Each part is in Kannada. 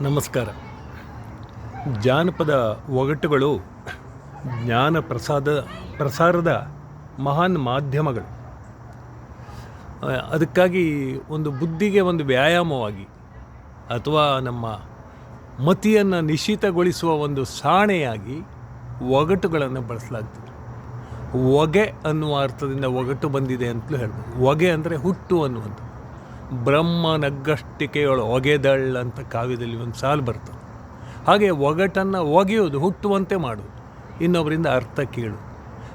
ನಮಸ್ಕಾರ. ಜಾನಪದ ಒಗಟುಗಳು ಜ್ಞಾನ ಪ್ರಸಾದ ಪ್ರಸಾರದ ಮಹಾನ್ ಮಾಧ್ಯಮಗಳು. ಅದಕ್ಕಾಗಿ ಒಂದು ಬುದ್ಧಿಗೆ ಒಂದು ವ್ಯಾಯಾಮವಾಗಿ ಅಥವಾ ನಮ್ಮ ಮತಿಯನ್ನು ನಿಶ್ಚಿತಗೊಳಿಸುವ ಒಂದು ಸಾಣೆಯಾಗಿ ಒಗಟುಗಳನ್ನು ಬಳಸಲಾಗ್ತದೆ. ಒಗೆ ಅನ್ನುವ ಅರ್ಥದಿಂದ ಒಗಟು ಬಂದಿದೆ ಅಂತಲೂ ಹೇಳ್ಬೋದು. ಒಗೆ ಅಂದರೆ ಹುಟ್ಟು ಅನ್ನುವಂಥ ಬ್ರಹ್ಮ ನಗ್ಗಷ್ಟಿಕೆಯೊಳ ಒಗೆದಳ್ ಅಂತ ಕಾವ್ಯದಲ್ಲಿ ಒಂದು ಸಾಲು ಬರ್ತದೆ. ಹಾಗೆ ಒಗಟನ್ನು ಒಗೆಯೋದು ಹುಟ್ಟುವಂತೆ ಮಾಡೋದು ಇನ್ನೊಬ್ಬರಿಂದ ಅರ್ಥ ಕೇಳು.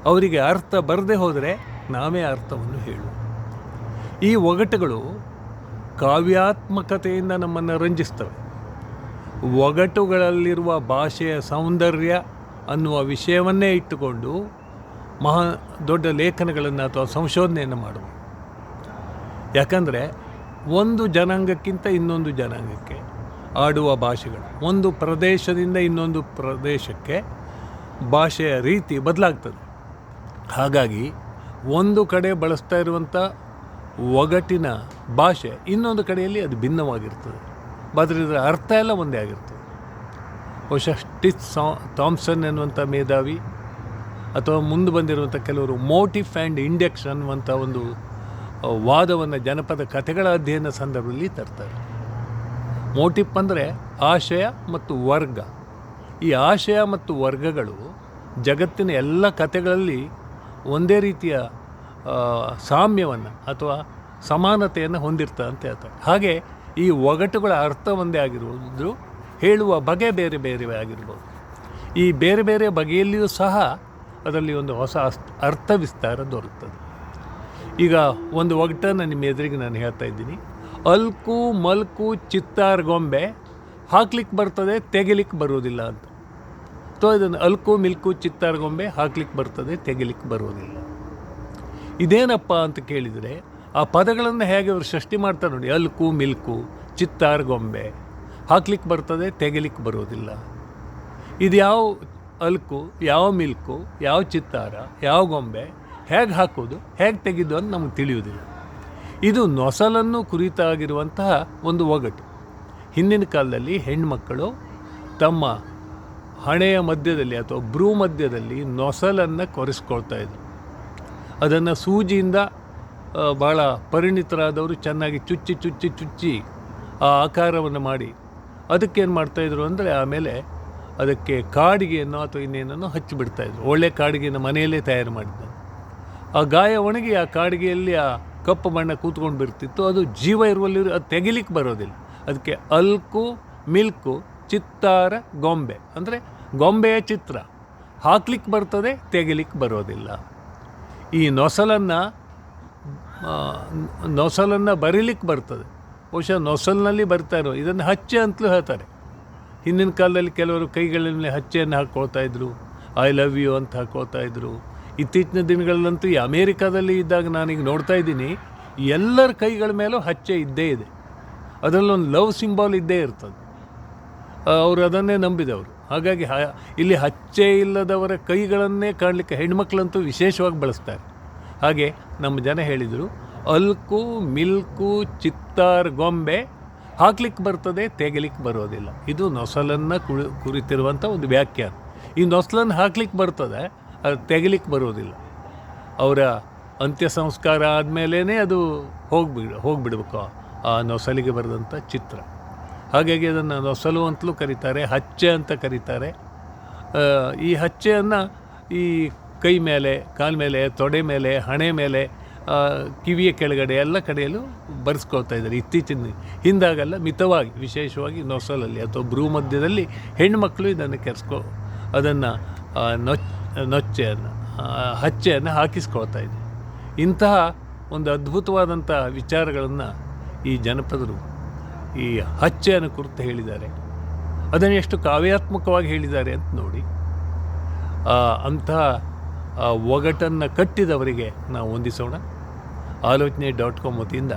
ಅವರಿಗೆ ಅರ್ಥ ಬರದೇ ಹೋದರೆ ನಾವೇ ಅರ್ಥವನ್ನು ಹೇಳು. ಈ ಒಗಟುಗಳು ಕಾವ್ಯಾತ್ಮಕತೆಯಿಂದ ನಮ್ಮನ್ನು ರಂಜಿಸ್ತವೆ. ಒಗಟುಗಳಲ್ಲಿರುವ ಭಾಷೆಯ ಸೌಂದರ್ಯ ಅನ್ನುವ ವಿಷಯವನ್ನೇ ಇಟ್ಟುಕೊಂಡು ಮಹಾ ದೊಡ್ಡ ಲೇಖನಗಳನ್ನು ಅಥವಾ ಸಂಶೋಧನೆಯನ್ನು ಮಾಡುವ ಯಾಕಂದರೆ ಒಂದು ಜನಾಂಗಕ್ಕಿಂತ ಇನ್ನೊಂದು ಜನಾಂಗಕ್ಕೆ ಆಡುವ ಭಾಷೆಗಳು. ಒಂದು ಪ್ರದೇಶದಿಂದ ಇನ್ನೊಂದು ಪ್ರದೇಶಕ್ಕೆ ಭಾಷೆಯ ರೀತಿ ಬದಲಾಗ್ತದೆ. ಹಾಗಾಗಿ ಒಂದು ಕಡೆ ಬಳಸ್ತಾ ಇರುವಂಥ ಒಗಟಿನ ಭಾಷೆ ಇನ್ನೊಂದು ಕಡೆಯಲ್ಲಿ ಅದು ಭಿನ್ನವಾಗಿರ್ತದೆ. ಇದರ ಅರ್ಥ ಎಲ್ಲ ಒಂದೇ ಆಗಿರ್ತದೆ. ಬಹುಶಃ ಸ್ಟಿಚ್ ಸಾ, ಥಾಮ್ಸನ್ ಎನ್ನುವಂಥ ಮೇಧಾವಿ ಅಥವಾ ಮುಂದೆ ಬಂದಿರುವಂಥ ಕೆಲವರು ಮೋಟಿಫ್ ಆ್ಯಂಡ್ ಇಂಡೆಕ್ಸ್ ಅನ್ನುವಂಥ ಒಂದು ವಾದವನ್ನು ಜನಪದ ಕಥೆಗಳ ಅಧ್ಯಯನ ಸಂದರ್ಭದಲ್ಲಿ ತರ್ತಾರೆ. ಮೋಟಿಪ್ ಅಂದರೆ ಆಶಯ ಮತ್ತು ವರ್ಗ. ಈ ಆಶಯ ಮತ್ತು ವರ್ಗಗಳು ಜಗತ್ತಿನ ಎಲ್ಲ ಕಥೆಗಳಲ್ಲಿ ಒಂದೇ ರೀತಿಯ ಸಾಮ್ಯವನ್ನು ಅಥವಾ ಸಮಾನತೆಯನ್ನು ಹೊಂದಿರ್ತದೆ ಅಂತ ಹೇಳ್ತಾರೆ. ಹಾಗೆ ಈ ಒಗಟುಗಳ ಅರ್ಥ ಒಂದೇ ಆಗಿರುವುದು ಹೇಳುವ ಬಗೆ ಬೇರೆ ಬೇರೆ ಆಗಿರ್ಬೋದು. ಈ ಬೇರೆ ಬೇರೆ ಬಗೆಯಲ್ಲಿಯೂ ಸಹ ಅದರಲ್ಲಿ ಒಂದು ಹೊಸ ಅರ್ಥ ವಿಸ್ತಾರ ದೊರಕುತ್ತದೆ ಈಗ ಒಂದು ಒಗಟನ್ನು ನಿಮ್ಮ ಎದುರಿಗೆ ನಾನು ಹೇಳ್ತಾ ಇದ್ದೀನಿ. ಅಲ್ಕು, ಮಲ್ಕು, ಚಿತ್ತಾರ್ ಗೊಂಬೆ ಹಾಕ್ಲಿಕ್ಕೆ ಬರ್ತದೆ, ತೆಗಿಲಿಕ್ಕೆ ಬರೋದಿಲ್ಲ ಅಂತ. ಸೊ ಇದನ್ನು ಅಲ್ಕು, ಮಿಲ್ಕು, ಚಿತ್ತಾರ್ ಗೊಂಬೆ ಹಾಕ್ಲಿಕ್ಕೆ ಬರ್ತದೆ, ತೆಗಿಲಿಕ್ಕೆ ಬರೋದಿಲ್ಲ ಇದೇನಪ್ಪ ಅಂತ ಕೇಳಿದರೆ, ಆ ಪದಗಳನ್ನು ಹೇಗೆ ಅವರು ಸೃಷ್ಟಿ ಮಾಡ್ತಾರೆ ನೋಡಿ, ಅಲ್ಕು, ಮಿಲ್ಕು, ಚಿತ್ತಾರ್ ಗೊಂಬೆ ಹಾಕ್ಲಿಕ್ಕೆ ಬರ್ತದೆ, ತೆಗಿಲಿಕ್ಕೆ ಬರೋದಿಲ್ಲ ಇದು ಯಾವ ಅಲ್ಕು, ಯಾವ ಮಿಲ್ಕು, ಯಾವ ಚಿತ್ತಾರ, ಯಾವ ಗೊಂಬೆ ಹೇಗೆ ಹಾಕೋದು, ಹೇಗೆ ತೆಗೆದು ಅಂತ ನಮಗೆ ತಿಳಿಯುವುದಿಲ್ಲ. ಇದು ನೊಸಲನ್ನು ಕುರಿತಾಗಿರುವಂತಹ ಒಂದು ಒಗಟು. ಹಿಂದಿನ ಕಾಲದಲ್ಲಿ ಹೆಣ್ಮಕ್ಕಳು ತಮ್ಮ ಹಣೆಯ ಮಧ್ಯದಲ್ಲಿ ಅಥವಾ ಬ್ರೂ ಮಧ್ಯದಲ್ಲಿ ನೊಸಲನ್ನು ಕೊರೆಸ್ಕೊಳ್ತಾ ಇದ್ರು. ಅದನ್ನು ಸೂಜಿಯಿಂದ ಭಾಳ ಪರಿಣಿತರಾದವರು ಚೆನ್ನಾಗಿ ಚುಚ್ಚಿ ಚುಚ್ಚಿ ಚುಚ್ಚಿ ಆ ಆಕಾರವನ್ನು ಮಾಡಿ ಅದಕ್ಕೇನು ಮಾಡ್ತಾಯಿದ್ರು ಅಂದರೆ ಆಮೇಲೆ ಅದಕ್ಕೆ ಕಾಡಿಗೆಯನ್ನು ಅಥವಾ ಇನ್ನೇನನ್ನು ಹಚ್ಚಿಬಿಡ್ತಾಯಿದ್ರು ಒಳ್ಳೆ ಕಾಡಿಗೆಯನ್ನು ಮನೆಯಲ್ಲೇ ತಯಾರು ಮಾಡಿದ್ದ ಆ ಗಾಯ ಒಣಗಿ ಆ ಕಾಡಿಗೆಯಲ್ಲಿ ಆ ಕಪ್ಪು ಬಣ್ಣ ಕೂತ್ಕೊಂಡು ಬಿಡ್ತಿತ್ತು. ಅದು ಜೀವ ಇರುವಲ್ಲಿ ಅದು ತೆಗಿಲಿಕ್ಕೆ ಬರೋದಿಲ್ಲ. ಅದಕ್ಕೆ ಅಲ್ಕು, ಮಿಲ್ಕು, ಚಿತ್ತಾರ, ಗೊಂಬೆ. ಅಂದರೆ ಗೊಂಬೆಯ ಚಿತ್ರ. ಹಾಕ್ಲಿಕ್ಕೆ ಬರ್ತದೆ, ತೆಗಿಲಿಕ್ಕೆ ಬರೋದಿಲ್ಲ. ಈ ನೊಸಲನ್ನು ನೊಸಲನ್ನು ಬರೀಲಿಕ್ಕೆ ಬರ್ತದೆ. ಬಹುಶಃ ನೊಸಲಿನಲ್ಲಿ ಬರ್ತಾರೋ ಇದನ್ನು ಹಚ್ಚೆ ಅಂತಲೂ ಹೇಳ್ತಾರೆ. ಹಿಂದಿನ ಕಾಲದಲ್ಲಿ ಕೆಲವರು ಕೈಗಳಲ್ಲಿ ಹಚ್ಚೆಯನ್ನು ಹಾಕ್ಕೊಳ್ತಾ ಇದ್ರು. ಐ ಲವ್ ಯು ಅಂತ ಹಾಕ್ಕೊಳ್ತಾ ಇದ್ರು. ಇತ್ತೀಚಿನ ದಿನಗಳಲ್ಲಂತೂ ಈ ಅಮೇರಿಕಾದಲ್ಲಿ ಇದ್ದಾಗ ನಾನೀಗ ನೋಡ್ತಾ ಇದ್ದೀನಿ, ಎಲ್ಲರ ಕೈಗಳ ಮೇಲೂ ಹಚ್ಚೆ ಇದ್ದೇ ಇದೆ. ಅದರಲ್ಲೊಂದು ಲವ್ ಸಿಂಬಾಲ್ ಇದ್ದೇ ಇರ್ತದೆ. ಅವರು ಅದನ್ನೇ ನಂಬಿದವರು. ಹಾಗಾಗಿ ಹ, ಇಲ್ಲಿ ಹಚ್ಚೆ ಇಲ್ಲದವರ ಕೈಗಳನ್ನೇ ಕಾಣಲಿಕ್ಕೆ ಹೆಣ್ಮಕ್ಳಂತೂ ವಿಶೇಷವಾಗಿ ಬಳಸ್ತಾರೆ. ಹಾಗೆ ನಮ್ಮ ಜನ ಹೇಳಿದರು, ಅಲ್ಕು, ಮಿಲ್ಕು, ಚಿತ್ತಾರ್, ಗೊಂಬೆ ಹಾಕ್ಲಿಕ್ಕೆ ಬರ್ತದೆ, ತೆಗಿಲಿಕ್ಕೆ ಬರೋದಿಲ್ಲ. ಇದು ನೊಸಲನ್ನು ಕುಳಿ, ಕುರಿತಿರುವಂಥ ಒಂದು ವ್ಯಾಖ್ಯಾನ. ಈ ನೊಸಲನ್ನು ಹಾಕ್ಲಿಕ್ಕೆ ಬರ್ತದೆ ಅದು ತೆಗಿಲಿಕ್ಕೆ ಬರೋದಿಲ್ಲ ಅವರ ಅಂತ್ಯ ಸಂಸ್ಕಾರ ಆದಮೇಲೇ ಅದು ಹೋಗ್ಬಿಡ ಹೋಗಿಬಿಡ್ಬೇಕು ಆ ನೊಸಲಿಗೆ ಬರೆದಂಥ ಚಿತ್ರ. ಹಾಗಾಗಿ ಅದನ್ನು ನೊಸಲು ಅಂತಲೂ ಕರೀತಾರೆ, ಹಚ್ಚೆ ಅಂತ ಕರೀತಾರೆ. ಈ ಹಚ್ಚೆಯನ್ನು ಈ ಕೈ ಮೇಲೆ, ಕಾಲ ಮೇಲೆ, ತೊಡೆ ಮೇಲೆ, ಹಣೆ ಮೇಲೆ ಕಿವಿಯ ಕೆಳಗಡೆ ಎಲ್ಲ ಕಡೆಯಲ್ಲೂ ಬರೆಸ್ಕೊಳ್ತಾ ಇದ್ದಾರೆ. ಇತ್ತೀಚಿನ ಹಿಂದಾಗಲ್ಲ ಮಿತವಾಗಿ, ವಿಶೇಷವಾಗಿ ನೊಸಲಲ್ಲಿ ಅಥವಾ ಭ್ರೂ ಮಧ್ಯದಲ್ಲಿ ಹೆಣ್ಮಕ್ಳು ಇದನ್ನು ಕೆರೆಸ್ಕೊ, ಅದನ್ನು ನೊಚ್ ನೊಚ್ಚೆಯನ್ನು ಹಚ್ಚೆಯನ್ನು ಹಾಕಿಸ್ಕೊಳ್ತಾ ಇದೆ. ಇಂತಹ ಒಂದು ಅದ್ಭುತವಾದಂಥ ವಿಚಾರಗಳನ್ನು ಈ ಜನಪದರು ಈ ಹಚ್ಚೆಯನ್ನು ಕುರಿತು ಹೇಳಿದ್ದಾರೆ. ಅದನ್ನು ಎಷ್ಟು ಕಾವ್ಯಾತ್ಮಕವಾಗಿ ಹೇಳಿದ್ದಾರೆ ಅಂತ ನೋಡಿ ಅಂತಹ ಒಗಟನ್ನು ಕಟ್ಟಿದವರಿಗೆ ನಾವು ಹೊಂದಿಸೋಣ ಆಲೋಚನೆ ಡಾಟ್ ಕಾಮ್ ವತಿಯಿಂದ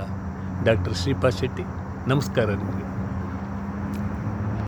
ಡಾಕ್ಟರ್ ಶ್ರೀಪಾ ಶೆಟ್ಟಿ, ನಮಸ್ಕಾರ ನಿಮಗೆ.